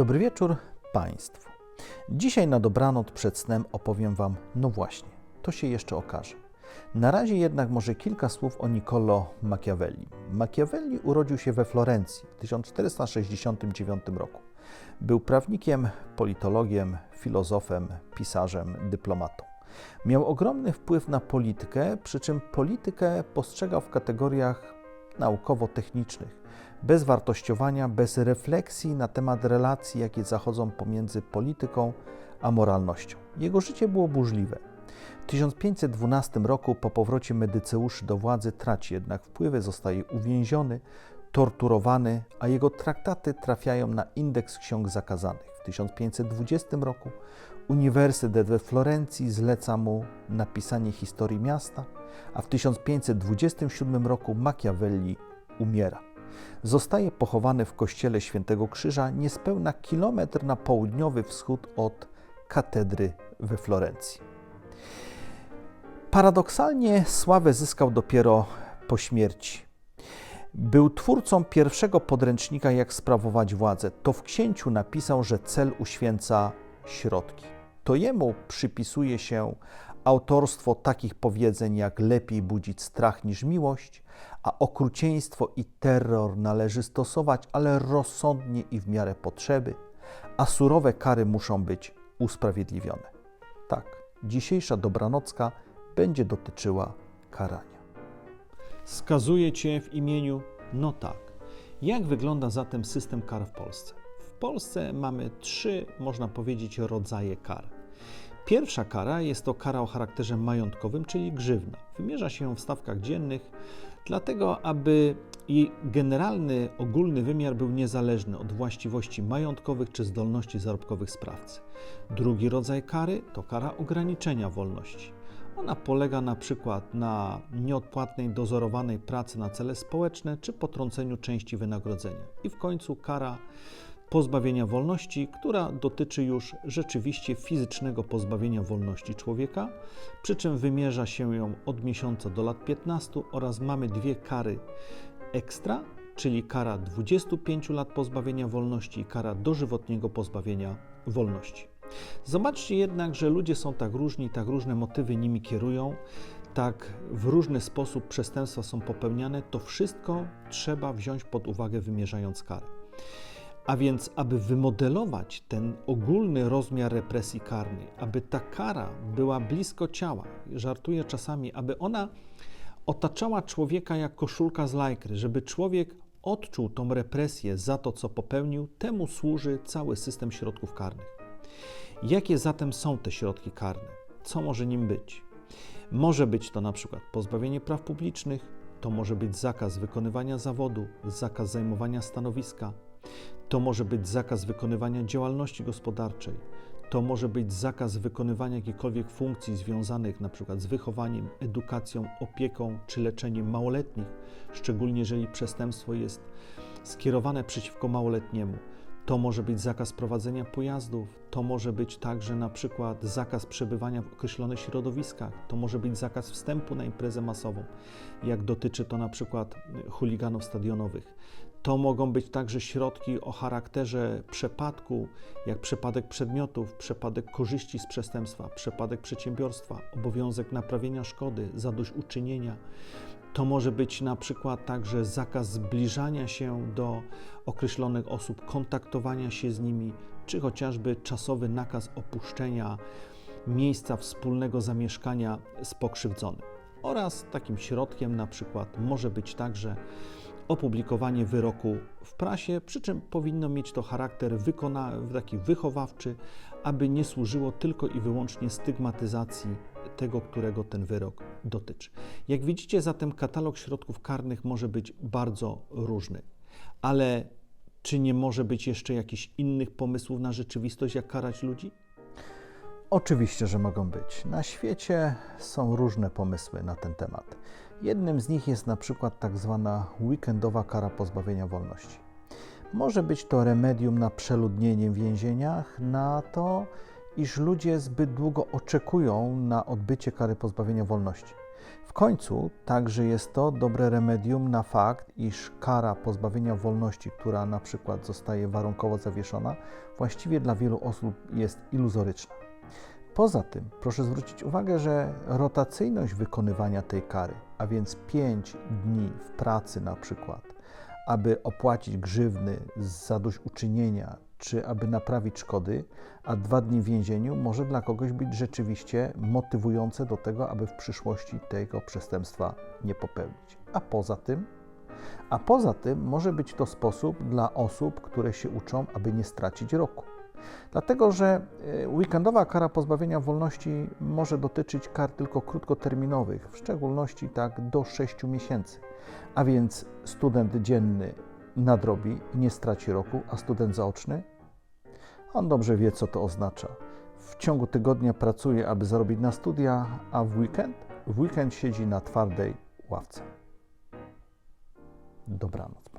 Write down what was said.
Dobry wieczór Państwu. Dzisiaj na dobranoc przed snem opowiem Wam, no właśnie, to się jeszcze okaże. Na razie jednak może kilka słów o Niccolo Machiavelli. Machiavelli urodził się we Florencji w 1469 roku. Był prawnikiem, politologiem, filozofem, pisarzem, dyplomatą. Miał ogromny wpływ na politykę, przy czym politykę postrzegał w kategoriach naukowo-technicznych, bez wartościowania, bez refleksji na temat relacji, jakie zachodzą pomiędzy polityką a moralnością. Jego życie było burzliwe. W 1512 roku po powrocie Medyceuszy do władzy traci jednak wpływy, zostaje uwięziony, torturowany, a jego traktaty trafiają na indeks ksiąg zakazanych. W 1520 roku Uniwersytet we Florencji zleca mu napisanie historii miasta, a w 1527 roku Machiavelli umiera. Zostaje pochowany w kościele Świętego Krzyża niespełna kilometr na południowy wschód od katedry we Florencji. Paradoksalnie sławę zyskał dopiero po śmierci. Był twórcą pierwszego podręcznika, jak sprawować władzę. To w księciu napisał, że cel uświęca środki. To jemu przypisuje się autorstwo takich powiedzeń jak lepiej budzić strach niż miłość, a okrucieństwo i terror należy stosować, ale rozsądnie i w miarę potrzeby, a surowe kary muszą być usprawiedliwione. Tak, dzisiejsza dobranocka będzie dotyczyła karania. Skazuję Cię w imieniu, no tak. Jak wygląda zatem system kar w Polsce? W Polsce mamy trzy, można powiedzieć, rodzaje kar. Pierwsza kara jest to kara o charakterze majątkowym, czyli grzywna. Wymierza się ją w stawkach dziennych, dlatego aby jej generalny, ogólny wymiar był niezależny od właściwości majątkowych czy zdolności zarobkowych sprawcy. Drugi rodzaj kary to kara ograniczenia wolności. Ona polega na przykład na nieodpłatnej, dozorowanej pracy na cele społeczne czy potrąceniu części wynagrodzenia. I w końcu kara pozbawienia wolności, która dotyczy już rzeczywiście fizycznego pozbawienia wolności człowieka, przy czym wymierza się ją od miesiąca do lat 15 oraz mamy dwie kary ekstra, czyli kara 25 lat pozbawienia wolności i kara dożywotniego pozbawienia wolności. Zobaczcie jednak, że ludzie są tak różni, tak różne motywy nimi kierują, tak w różny sposób przestępstwa są popełniane, to wszystko trzeba wziąć pod uwagę, wymierzając karę. A więc, aby wymodelować ten ogólny rozmiar represji karnej, aby ta kara była blisko ciała, żartuję czasami, aby ona otaczała człowieka jak koszulka z lajkry, żeby człowiek odczuł tą represję za to, co popełnił, temu służy cały system środków karnych. Jakie zatem są te środki karne? Co może nim być? Może być to na przykład pozbawienie praw publicznych, to może być zakaz wykonywania zawodu, zakaz zajmowania stanowiska, to może być zakaz wykonywania działalności gospodarczej, to może być zakaz wykonywania jakichkolwiek funkcji związanych przykład z wychowaniem, edukacją, opieką czy leczeniem małoletnich, szczególnie jeżeli przestępstwo jest skierowane przeciwko małoletniemu. To może być zakaz prowadzenia pojazdów, to może być także na przykład zakaz przebywania w określonych środowiskach, to może być zakaz wstępu na imprezę masową, jak dotyczy to na przykład chuliganów stadionowych. To mogą być także środki o charakterze przepadku, jak przepadek przedmiotów, przepadek korzyści z przestępstwa, przepadek przedsiębiorstwa, obowiązek naprawienia szkody, zadośćuczynienia. To może być na przykład także zakaz zbliżania się do określonych osób, kontaktowania się z nimi, czy chociażby czasowy nakaz opuszczenia miejsca wspólnego zamieszkania z pokrzywdzonym. Oraz takim środkiem na przykład może być także opublikowanie wyroku w prasie, przy czym powinno mieć to charakter wykona, taki wychowawczy, aby nie służyło tylko i wyłącznie stygmatyzacji tego, którego ten wyrok dotyczy. Jak widzicie, zatem katalog środków karnych może być bardzo różny, ale czy nie może być jeszcze jakichś innych pomysłów na rzeczywistość, jak karać ludzi? Oczywiście, że mogą być. Na świecie są różne pomysły na ten temat. Jednym z nich jest na przykład tak zwana weekendowa kara pozbawienia wolności. Może być to remedium na przeludnienie w więzieniach, na to, iż ludzie zbyt długo oczekują na odbycie kary pozbawienia wolności. W końcu także jest to dobre remedium na fakt, iż kara pozbawienia wolności, która na przykład zostaje warunkowo zawieszona, właściwie dla wielu osób jest iluzoryczna. Poza tym proszę zwrócić uwagę, że rotacyjność wykonywania tej kary, a więc 5 dni w pracy na przykład, aby opłacić grzywny z zadośćuczynienia, czy aby naprawić szkody, a dwa dni w więzieniu może dla kogoś być rzeczywiście motywujące do tego, aby w przyszłości tego przestępstwa nie popełnić. A poza tym, a poza tym może być to sposób dla osób, które się uczą, aby nie stracić roku. Dlatego, że e, weekendowa kara pozbawienia wolności może dotyczyć kar tylko krótkoterminowych, w szczególności tak do 6 miesięcy. A więc student dzienny nadrobi i nie straci roku, a student zaoczny? On dobrze wie, co to oznacza. W ciągu tygodnia pracuje, aby zarobić na studia, a w weekend? W weekend siedzi na twardej ławce. Dobranoc.